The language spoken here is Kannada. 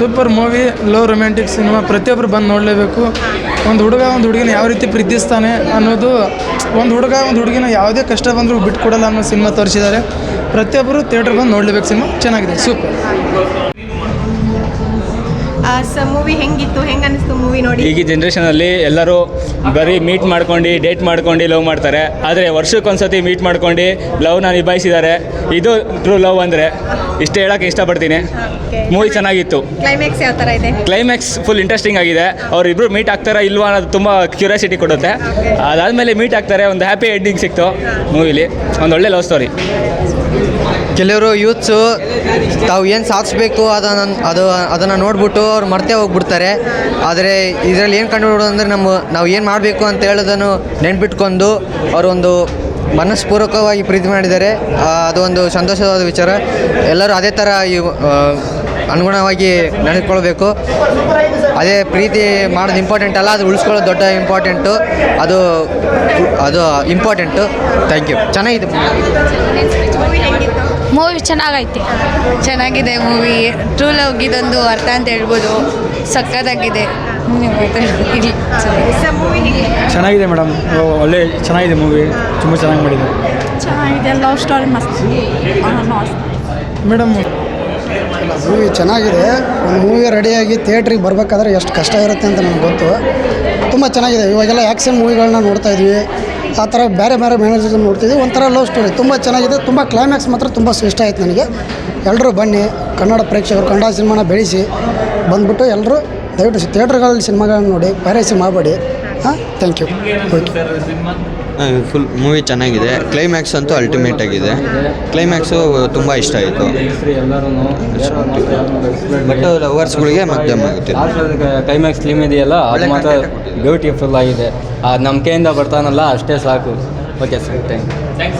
Super movie love romantic cinema ಪ್ರತಿಯೊಬ್ಬರು ಬಂದು ನೋಡಲೇಬೇಕು. ಒಂದು ಹುಡುಗ ಒಂದು ಹುಡುಗಿನ ಯಾವ ರೀತಿ ಪ್ರೀತಿಸ್ತಾನೆ ಅನ್ನೋದು ಒಂದು ಹುಡುಗ ಒಂದು ಹುಡುಗಿನ ಯಾವುದೇ ಕಷ್ಟ ಬಂದರೂ ಬಿಟ್ಕೊಡಲ್ಲ ಅನ್ನೋ ಸಿನಿಮಾ ತೋರಿಸಿದ್ದಾರೆ. ಪ್ರತಿಯೊಬ್ಬರು ಥಿಯೇಟ್ರ್ ಬಂದು ನೋಡಲೇಬೇಕು ಸಿನಿಮಾ ಚೆನ್ನಾಗಿದೆ. ಸೂಪರ್. ಸ ಮೂವಿ ಹೆಂಗಿತ್ತು ಹೆಂಗೆ ಅನಿಸ್ತು ಮೂವಿ ನೋಡಿ ಈಗ ಜನ್ರೇಷನಲ್ಲಿ ಎಲ್ಲರೂ ಬರೀ ಮೀಟ್ ಮಾಡ್ಕೊಂಡು ಡೇಟ್ ಮಾಡ್ಕೊಂಡು ಲವ್ ಮಾಡ್ತಾರೆ. ಆದರೆ ವರ್ಷಕ್ಕೊಂದ್ಸತಿ ಮೀಟ್ ಮಾಡ್ಕೊಂಡು ಲವ್ನ ನಿಭಾಯಿಸಿದ್ದಾರೆ. ಇದು ಟ್ರೂ ಲವ್ ಅಂದರೆ. ಇಷ್ಟೇ ಹೇಳೋಕ್ಕೆ ಇಷ್ಟಪಡ್ತೀನಿ. ಮೂವಿ ಚೆನ್ನಾಗಿತ್ತು. ಕ್ಲೈಮ್ಯಾಕ್ಸ್ ಯಾವ ತರ ಇದೆ? ಕ್ಲೈಮ್ಯಾಕ್ಸ್ ಫುಲ್ ಇಂಟ್ರೆಸ್ಟಿಂಗ್ ಆಗಿದೆ. ಅವರಿಬ್ಬರು ಮೀಟ್ ಆಗ್ತಾರಾ ಇಲ್ವಾ ಅನ್ನೋದು ತುಂಬ ಕ್ಯೂರಿಯಾಸಿಟಿ ಕೊಡುತ್ತೆ. ಅದಾದ್ಮೇಲೆ ಮೀಟ್ ಆಗ್ತಾರೆ ಒಂದು ಹ್ಯಾಪಿ ಎಂಡಿಂಗ್ ಸಿಕ್ತು ಮೂವಿಲಿ ಒಂದು ಒಳ್ಳೆ ಲವ್ ಸ್ಟೋರಿ ಕೆಲವರು ಯೂತ್ಸು ತಾವು ಏನು ಸಾಧಿಸ್ಬೇಕು ಅದನ್ನು ಅದು ಅದನ್ನು ನೋಡ್ಬಿಟ್ಟು ಅವ್ರು ಮರ್ತೇ ಹೋಗ್ಬಿಡ್ತಾರೆ. ಆದರೆ ಇದರಲ್ಲಿ ಏನು ಕಂಡುಬಿಡೋದು ಅಂದರೆ ನಮ್ಮ ನಾವು ಏನು ಮಾಡಬೇಕು ಅಂತ ಹೇಳೋದನ್ನು ನೆನ್ಪಿಟ್ಕೊಂಡು ಅವರೊಂದು ಮನಸ್ಪೂರ್ವಕವಾಗಿ ಪ್ರೀತಿ ಮಾಡಿದ್ದಾರೆ. ಅದು ಒಂದು ಸಂತೋಷವಾದ ವಿಚಾರ. ಎಲ್ಲರೂ ಅದೇ ಥರ ಈ ಅನುಗುಣವಾಗಿ ನಡೆದುಕೊಳ್ಬೇಕು. ಅದೇ ಪ್ರೀತಿ ಮಾಡೋದು ಇಂಪಾರ್ಟೆಂಟ್ ಅಲ್ಲ, ಅದು ಉಳಿಸ್ಕೊಳ್ಳೋದು ದೊಡ್ಡ ಇಂಪಾರ್ಟೆಂಟು ಅದು ಅದು ಇಂಪಾರ್ಟೆಂಟು ಥ್ಯಾಂಕ್ ಯು ಚೆನ್ನಾಗಿದೆ. ಮೂವಿ ಚೆನ್ನಾಗೈತೆ. ಚೆನ್ನಾಗಿದೆ ಮೂವಿ. ಟ್ರೂ ಲವ್ ಇದೊಂದು ಅರ್ಥ ಅಂತ ಹೇಳ್ಬೋದು. ಸಕ್ಕತ್ತಾಗಿದೆ ಚೆನ್ನಾಗಿದೆ ಮೇಡಮ್. ಒಳ್ಳೆ ಚೆನ್ನಾಗಿದೆ ಮೂವಿ. ತುಂಬ ಚೆನ್ನಾಗಿ ಮಾಡಿದೆ ಚೆನ್ನಾಗಿದೆ. ಲವ್ ಸ್ಟೋರಿ ಮಸ್ತ್. ಮೇಡಮ್ ಮೂವಿ ಚೆನ್ನಾಗಿದೆ. ಒಂದು ಮೂವಿ ರೆಡಿಯಾಗಿ ಥಿಯೇಟ್ರಿಗೆ ಬರಬೇಕಾದ್ರೆ ಎಷ್ಟು ಕಷ್ಟ ಇರುತ್ತೆ ಅಂತ ನನಗೆ ಗೊತ್ತು. ತುಂಬ ಚೆನ್ನಾಗಿದೆ. ಇವಾಗೆಲ್ಲ ಆ್ಯಕ್ಷನ್ ಮೂವಿಗಳನ್ನ ನೋಡ್ತಾ ಇದ್ವಿ. ಆ ಥರ ಬೇರೆ ಬೇರೆ ಮ್ಯಾನೇಜರ್ ನೋಡ್ತಿದ್ವಿ. ಒಂಥರ ಲವ್ ಸ್ಟೋರಿ ತುಂಬ ಚೆನ್ನಾಗಿದೆ. ತುಂಬ ಕ್ಲೈಮ್ಯಾಕ್ಸ್ ಮಾತ್ರ ತುಂಬ ಇಷ್ಟ ಆಯ್ತು ನನಗೆ. ಎಲ್ಲರೂ ಬನ್ನಿ ಕನ್ನಡ ಪ್ರೇಕ್ಷಕರು ಕನ್ನಡ ಸಿನಿಮಾನ ಬೆಳೆಸಿ. ಬಂದ್ಬಿಟ್ಟು ಎಲ್ಲರೂ ದಯವಿಟ್ಟು ಥಿಯೇಟ್ರ್ಗಳಲ್ಲಿ ಸಿನಿಮಾಗಳನ್ನ ನೋಡಿ ಪೈರಸಿ ಮಾಡಬೇಡಿ. ಹಾಂ thank you okay full movie ಚೆನ್ನಾಗಿದೆ. ಕ್ಲೈಮ್ಯಾಕ್ಸ್ ಅಂತೂ ಅಲ್ಟಿಮೇಟ್ ಆಗಿದೆ. ಕ್ಲೈಮ್ಯಾಕ್ಸು ತುಂಬ ಇಷ್ಟ ಆಯಿತು. ಬಟ್ ಲವರ್ಸ್ಗಳಿಗೆ ಮಧ್ಯಮ ಆಗುತ್ತೆ. ಕ್ಲೈಮ್ಯಾಕ್ಸ್ ಫಿಲ್ಮ್ ಇದೆಯಲ್ಲ ಅದು ಮಾತ್ರ ಬ್ಯೂಟಿಫುಲ್ ಆಗಿದೆ. ಆ ನಂಬಿಕೆಯಿಂದ ಬರ್ತಾನಲ್ಲ ಅಷ್ಟೇ ಸಾಕು. Okay sir thank you